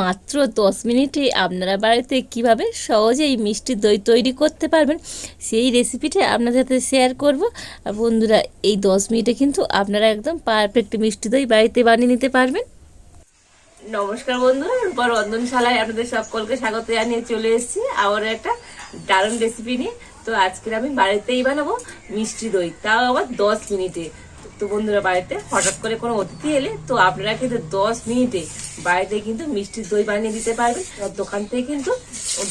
মাত্র দশ মিনিটে আপনারা বাড়িতে কীভাবে সহজেই মিষ্টি দই তৈরি করতে পারবেন, সেই রেসিপিটা আপনাদের সাথে শেয়ার করব। আর বন্ধুরা, এই দশ মিনিটে কিন্তু আপনারা একদম পারফেক্ট মিষ্টি দই বাড়িতে বানিয়ে নিতে পারবেন। নমস্কার বন্ধুরা, রূপা রন্ধনশালায় আপনাদের সকলকে স্বাগত জানিয়ে চলে এসেছি আবার একটা দারুণ রেসিপি নিয়ে। তো আজকের আমি বাড়িতেই বানাবো মিষ্টি দই, তাও আবার দশ মিনিটে। তো বন্ধুরা, বাড়িতে হঠাৎ করে কোনো অতিথি এলে, তো আপনারা কিন্তু দশ মিনিটে বাড়িতে কিন্তু মিষ্টি দই বানিয়ে দিতে পারবেন আর দোকান থেকে কিন্তু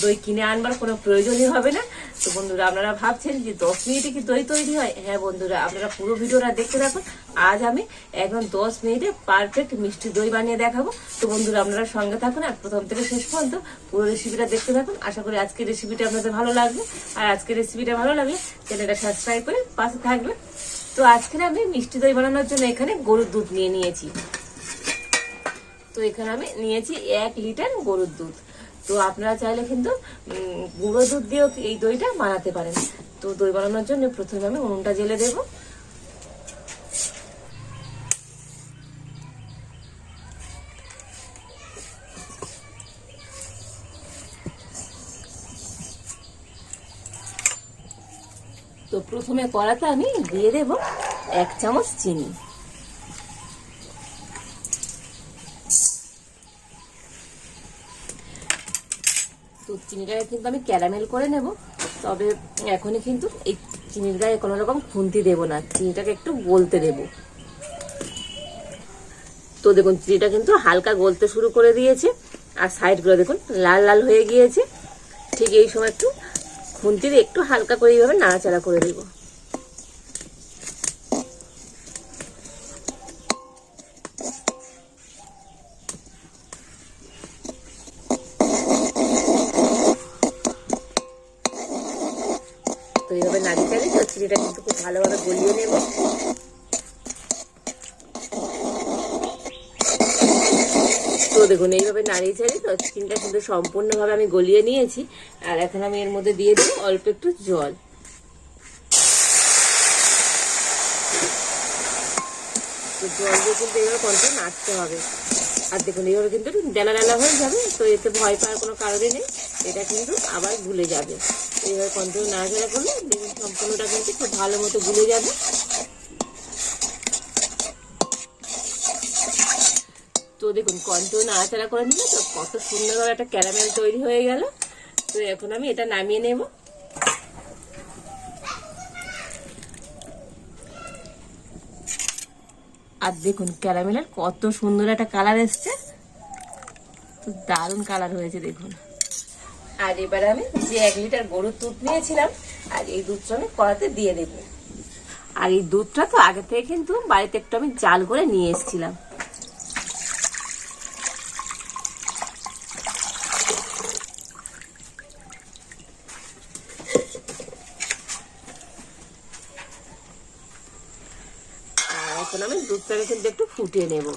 দই কিনে আনবার কোনো প্রয়োজনই হবে না। তো বন্ধুরা, আপনারা ভাবছেন যে দশ মিনিটে কি দই তৈরি হয়? হ্যাঁ বন্ধুরা, আপনারা পুরো ভিডিওটা দেখতে থাকুন। আজ আমি একদম দশ মিনিটে পারফেক্ট মিষ্টি দই বানিয়ে দেখাবো। তো বন্ধুরা, আপনারা সঙ্গে থাকুন আর প্রথম থেকে শেষ পর্যন্ত পুরো রেসিপিটা দেখতে থাকুন। আশা করি আজকের রেসিপিটা আপনাদের ভালো লাগবে। আর আজকের রেসিপিটা ভালো লাগলে চ্যানেলটা সাবস্ক্রাইব করে পাশে থাকবে তো আজকে আমি মিষ্টি দই বানানোর জন্য এখানে গরুর দুধ নিয়ে নিয়েছি। তো এখানে আমি নিয়েছি এক লিটার গরুর দুধ। তো আপনারা চাইলে কিন্তু গুঁড়ো দুধ দিয়েও এই দইটা বানাতে পারেন। তো দই বানানোর জন্য প্রথমে আমি উনুনটা জেলে দেবো। তো প্রথমে কড়াতে আমি দিয়ে দেব এক চামচ চিনি। চিনিটাকে কিন্তু আমি ক্যারামেল করে নেব। তবে এখনই কিন্তু এই চিনির গায়ে কোনো রকম খুন্তি দেব না, চিনিটাকে একটু গলতে দেব। তো দেখুন, চিনিটা কিন্তু হালকা গলতে শুরু করে দিয়েছে, আর সাইডগুলো দেখুন লাল লাল হয়ে গিয়েছে। ঠিক এই সময় একটু খুন্তি দিয়ে একটু হালকা করে এইভাবে নাড়াচাড়া করে দেবো। তো কিন্তু খুব ভালোভাবে গলিয়ে নেব। তো দেখুন, এইভাবে নাড়িয়ে চাড়িয়ে তো চিনিটা কিন্তু সম্পূর্ণভাবে আমি গলিয়ে নিয়েছি। আর এখন আমি এর মধ্যে দিয়ে দেবো অল্প একটু জল। জল দিয়ে কিন্তু এইভাবে কন্টিনিউ নাড়তে হবে। আর দেখুন এইভাবে কিন্তু ডেলা ডেলা হয়ে যাবে, তো এতে ভয় পাওয়ার কোনো কারণে নেই। এটা কিন্তু আবার গুলে যাবে। এইভাবে কন্টিনিউ নাড়াচাড়া করলে দেখুন সম্পূর্ণটা কিন্তু খুব ভালো মতো গুলে যাবে। তো দেখুন কন্টিনিউ নাড়াচাড়া করে নিলে তো কত সুন্দরভাবে একটা ক্যারামেল তৈরি হয়ে গেল। তো এখন আমি এটা নামিয়ে নেব। আর দেখুন ক্যারামেলের কত সুন্দর একটা কালার এসছে। তো দারুণ কালার হয়েছে, দেখুন। আর এবার আমি যে এক লিটার গরুর দুধ নিয়েছিলাম, আর এই দুধটা আমি কড়াতে দিয়ে দেব। আর এই দুধটা তো আগে থেকে কিন্তু বাড়িতে একটু আমি জাল করে নিয়ে এসেছিলাম আর এখন আমি দুধটাকে কিন্তু একটু ফুটিয়ে নেব।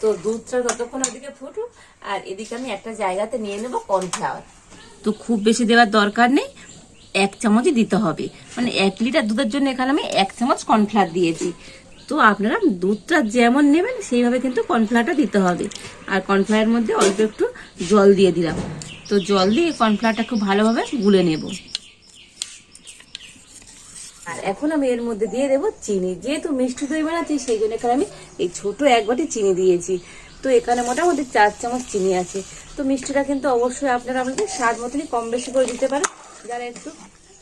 তো দুধটা যতক্ষণ ওদিকে ফুটুক, আর এদিকে আমি একটা জায়গাতে নিয়ে নেব কর্নফ্লাওয়ার তো খুব বেশি দেওয়ার দরকার নেই, এক চামচই দিতে হবে। মানে এক লিটার দুধের জন্য এখানে আমি এক চামচ কর্নফ্লাওয়ার দিয়েছি। তো আপনারা দুধটা যেমন নেবেন, সেইভাবে কিন্তু কর্নফ্লাওয়ারটা দিতে হবে। আর কর্নফ্লাওয়ারের মধ্যে অল্প একটু জল দিয়ে দিলাম। তো জল দিয়ে কর্নফ্লাওয়ারটা খুব ভালোভাবে গুলে নেব। আর এখন আমি এর মধ্যে দিয়ে দেবো চিনি। যেহেতু মিষ্টি দই বানাচ্ছি, সেই জন্য এখানে আমি এই ছোট এক বাটি চিনি দিয়েছি। তো এখানে মোটামুটি চার চামচ চিনি আছে। তো মিষ্টিটা কিন্তু অবশ্যই আপনারা আপনাদের স্বাদ মতনই কম বেশি করে দিতে পারেন। যারা একটু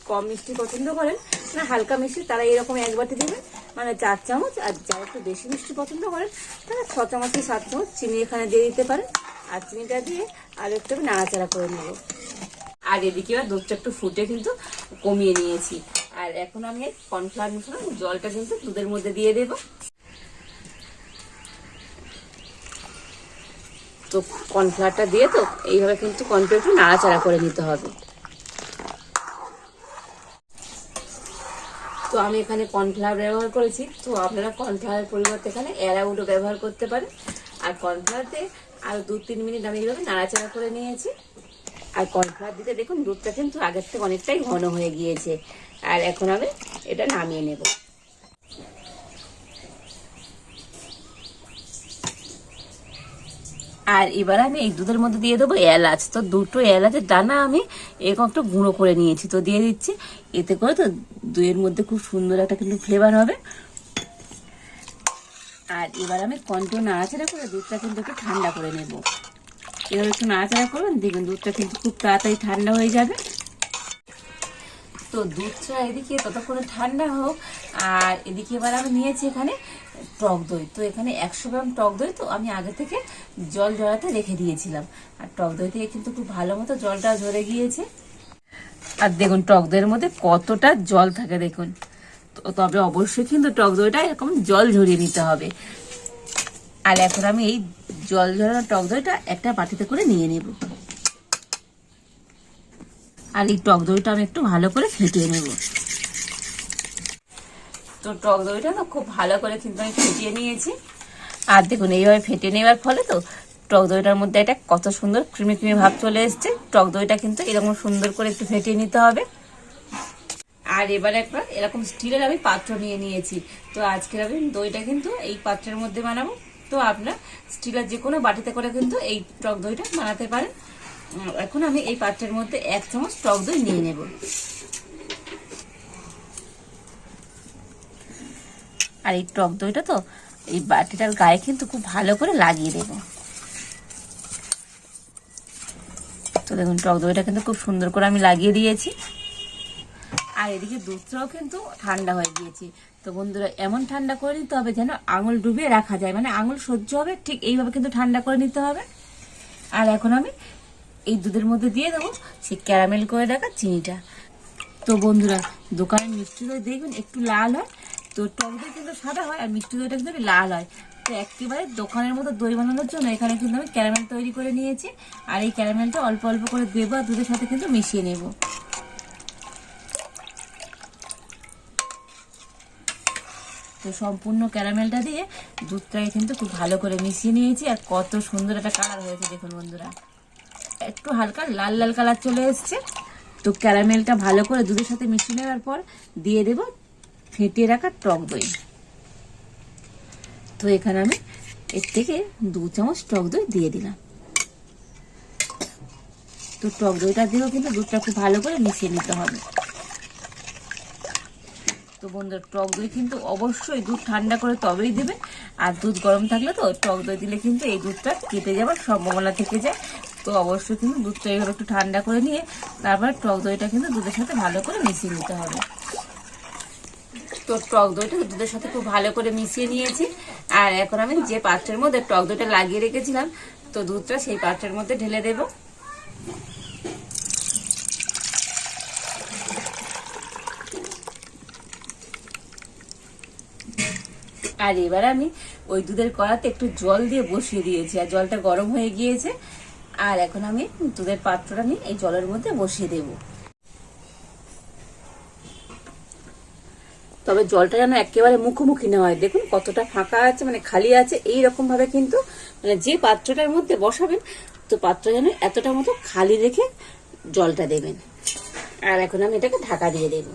কম মিষ্টি পছন্দ করেন, না হালকা মিষ্টি, তারা এরকম এক বাটি দেবেন। মানে চার চামচ, আর যারা একটু বেশি মিষ্টি পছন্দ করেন, তারা ছ চামচ কি সাত চামচ চিনি এখানে দিয়ে দিতে পারেন। আর চিনিটা দিয়ে আর একটু আমি নাড়াচাড়া করে নেব। আর এদিকে দুধটা একটু ফুটে কিন্তু কমিয়ে নিয়েছি। আর এখন আমি কর্নফ্লাওয়ার মিশ্রণ জলটা কিন্তু দুধের মধ্যে দিয়ে দেব। তো কর্নফ্লাওয়ারটা দিয়ে তো এইভাবে কিন্তু কর্নফ্লাওয়ার নাড়াচাড়া করে নিতে হবে। তো আমি এখানে কর্নফ্লাওয়ার ব্যবহার করেছি। তো আপনারা কর্নফ্লাওয়ারের পরিবর্তে এখানে অ্যারাউন্ডও ব্যবহার করতে পারেন। আর কর্নফ্লাওয়ারতে আর দু তিন মিনিট আমি এইভাবে নাড়াচাড়া করে নিয়েছি। আর কর্নফ্লাওয়ার দিতে দেখুন দুধটা কিন্তু আগের থেকে অনেকটাই ঘন হয়ে গিয়েছে। আর এখন আমি এটা নামিয়ে নেব। আর এবার আমি এই দুধের মধ্যে দিয়ে দেবো এলাচ। তো দুটো এলাচের দানা আমি এরকম একটু গুঁড়ো করে নিয়েছি। তো দিয়ে দিচ্ছি। এতে করে তো দুইয়ের মধ্যে খুব সুন্দর একটা কিন্তু ফ্লেভার হবে। আর এবার আমি কন্ট্রো নাড়াচাড়া করে দুধটা কিন্তু একটু ঠান্ডা করে নেব। এবার একটু নাড়াচাড়া করবেন, দেখবেন দুধটা কিন্তু খুব তাড়াতাড়ি ঠান্ডা হয়ে যাবে। তো দুধটা এদিকে ততক্ষণে ঠান্ডা হোক, আর এদিকে এবার আমি নিয়েছি এখানে টক দই। তো এখানে একশো গ্রাম টক দই তো আমি আগে থেকে জল জড়াতে রেখে দিয়েছিলাম। আর টক দই থেকে কিন্তু খুব ভালো মতো জলটা ঝরে গিয়েছে। আর দেখুন টক দইয়ের মধ্যে কতটা জল থাকে দেখুন। তবে অবশ্যই কিন্তু টক দইটা এরকম জল ঝরিয়ে নিতে হবে। আর এখন আমি এই জল ঝরানো টক দইটা একটা বাটিতে করে নিয়ে নেব। আর এই টক দইটা আমি একটু ভালো করে ফেটিয়ে নেব। তো টক দইটা না খুব ভালো করে কিন্তু আমি ফেটিয়ে নিয়েছি। আর দেখুন, এইভাবে ফেটিয়ে নেওয়ার ফলে তো টক দইটার মধ্যে একটা কত সুন্দর ক্রিমি ক্রিমি ভাব চলে এসছে। টক দইটা কিন্তু এরকম সুন্দর করে একটু ফেটিয়ে নিতে হবে। আর এবারে একটা এরকম স্টিলের আমি পাত্র নিয়ে নিয়েছি। তো আজকের আমি দইটা কিন্তু এই পাত্রের মধ্যে বানাবো। তো আপনার স্টিলের যে কোনো বাটিতে করে কিন্তু এই টক দইটা বানাতে পারেন। এখন আমি এই পাত্রের মধ্যে এক চামচ টক দই নিয়ে নেব। আর এই টক দইটা তো এই বাটিটার গায়ে কিন্তু খুব ভালো করে লাগিয়ে দেবো তো দেখুন, টক দইটা কিন্তু খুব সুন্দর করে আমি লাগিয়ে দিয়েছি। আর এদিকে দুধটাও কিন্তু ঠান্ডা হয়ে গিয়েছে। তো বন্ধুরা, এমন ঠান্ডা করে নিতে হবে যেন আঙুল ডুবিয়ে রাখা যায়। মানে আঙুল সহ্য হবে, ঠিক এইভাবে কিন্তু ঠান্ডা করে নিতে হবে। আর এখন আমি এই দুধের মধ্যে দিয়ে দেবো সেই ক্যারামেল করে রাখা চিনিটা। তো বন্ধুরা, দোকানের মিষ্টি দই দেখবেন একটু লাল হয়। তো টক দই কিন্তু সাদা হয় আর মিষ্টি দইটা কিন্তু লাল হয়। তো একেবারে দোকানের মতো দই বানানোর জন্য এখানে কিন্তু আমি ক্যারামেল তৈরি করে নিয়েছি। আর এই ক্যারামেলটা অল্প অল্প করে দেবো আর দুধের সাথে কিন্তু মিশিয়ে নেব। তো সম্পূর্ণ ক্যারামেলটা দিয়ে দুধটাকে কিন্তু খুব ভালো করে মিশিয়ে নিয়েছি আর কত সুন্দর একটা কালার হয়েছে দেখুন বন্ধুরা। একটু হালকা লাল লাল কালার চলে এসছে। তো ক্যারামেলটা ভালো করে দুধের সাথে মিশিয়ে নেওয়ার পর দিয়ে দেব ফেটিয়ে রাখা টক দই। তো এখানে আমি এর থেকে দু চামচ টক দই দিয়ে দিলাম। তো টক দইটা দিয়েও কিন্তু দুধটা খুব ভালো করে মিশিয়ে নিতে হবে। বন্ধুরা টক দই কিন্তু অবশ্যই দুধ ঠান্ডা করে তবেই দেবেন। আর দুধ গরম থাকলে তো টক দই দিলে কিন্তু এই দুধটা কেটে যাওয়ার সম্ভাবনা থেকে যায়। তো অবশ্যই কিন্তু দুধটা এইভাবে একটু ঠান্ডা করে নিয়ে তারপর টক দইটা কিন্তু দুধের সাথে ভালো করে মিশিয়ে নিতে হবে। তো টক দইটা দুধের সাথে খুব ভালো করে মিশিয়ে নিয়েছি। আর এখন আমি যে পাত্রের মধ্যে টক দইটা লাগিয়ে রেখেছিলাম, তো দুধটা সেই পাত্রের মধ্যে ঢেলে দেবো। আর এবার আমি ওই দুধের কড়াতে একটু জল দিয়ে বসিয়ে দিয়েছি, আর জলটা গরম হয়ে গিয়েছে। আর এখন আমি দুধের পাত্রটা আমি এই জলের মধ্যে বসিয়ে দেব। তবে জলটা যেন একেবারে মুখোমুখি না হয়। দেখুন কতটা ফাঁকা আছে মানে খালি আছে এই ভাবে কিন্তু মানে যে পাত্রটার মধ্যে বসাবেন, তো পাত্র যেন এতটা মতো খালি রেখে জলটা দেবেন। আর এখন আমি এটাকে ঢাকা দিয়ে দেবো।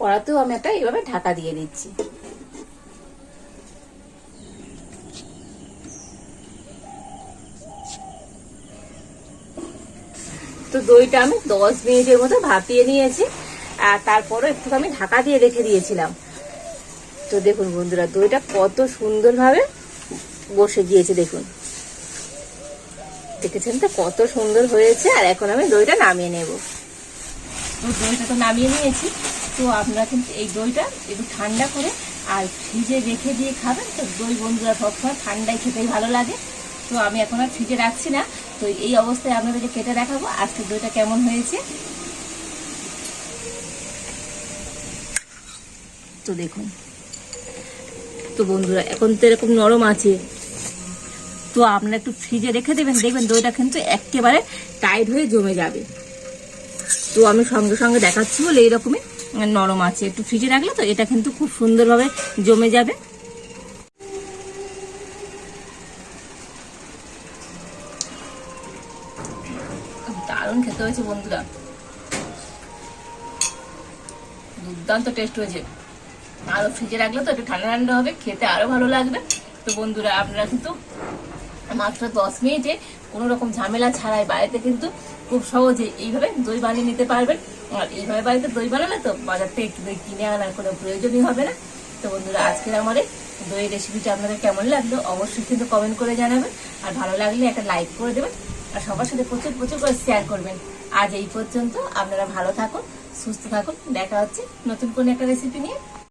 কড়াতেও আমি একটা এইভাবে ঢাকা দিয়ে দিচ্ছি। তো দইটা আমি দশ মিনিটের মতো ভাপিয়ে নিয়েছি, আর তারপরে একটু আমি ঢাকা দিয়ে রেখে দিয়েছিলাম। তো দেখুন বন্ধুরা, দইটা কত সুন্দরভাবে বসে গিয়েছে, দেখুন। দেখেছেন তো কত সুন্দর হয়েছে, আর এখন আমি দইটা নামিয়ে নেব। তো দইটা তো নামিয়ে নিয়েছি, তো আপনারা কিন্তু এই দইটা একটু ঠান্ডা করে আর ফ্রিজে রেখে দিয়ে খাবেন। তো দই বন্ধুরা সবসময় ঠান্ডায় খেতেই ভালো লাগে। তো আমি এখন আর ফ্রিজে রাখছি না তো এই অবস্থায় আপনাদেরকে কেটে দেখাবো আজকে দইটা কেমন হয়েছে। তো দেখুন। তো বন্ধুরা, এখন তো এরকম নরম আছে। তো আপনারা একটু ফ্রিজে রেখে দেবেন, দেখবেন দইটা কিন্তু একেবারে টাইট হয়ে জমে যাবে। তো আমি সঙ্গে সঙ্গে দেখাচ্ছি বলে এইরকমই নরম আছে। একটু ফ্রিজে রাখলে তো এটা কিন্তু খুব সুন্দরভাবে জমে যাবে। দারুণ খেতে হয়েছে বন্ধুরা। দুর্দান্ত টেস্ট হয়েছে। আরও ফ্রিজে রাখলে তো একটু ঠান্ডা ঠান্ডা হবে, খেতে আরও ভালো লাগবে। তো বন্ধুরা, আপনারা কিন্তু মাত্র দশ মিনিটে কোনো রকম ঝামেলা ছাড়াই বাড়িতে কিন্তু খুব সহজে এইভাবে দই বানিয়ে নিতে পারবেন। আর এইভাবে বাড়িতে দই বানালে তো বাজার থেকে দই কিনে আনার কোনো প্রয়োজনই হবে না। তো বন্ধুরা, আজকের আমার এই দই রেসিপিটা আপনাদের কেমন লাগল অবশ্যই কিন্তু কমেন্ট করে জানাবেন। আর ভালো লাগলে একটা লাইক করে দেবেন। আর সবার সাথে প্রচুর প্রচুর করে শেয়ার করবেন। আজ এই পর্যন্ত আপনারা ভালো থাকুন, সুস্থ থাকুন, দেখা হচ্ছে নতুন কোনো একটা রেসিপি নিয়ে।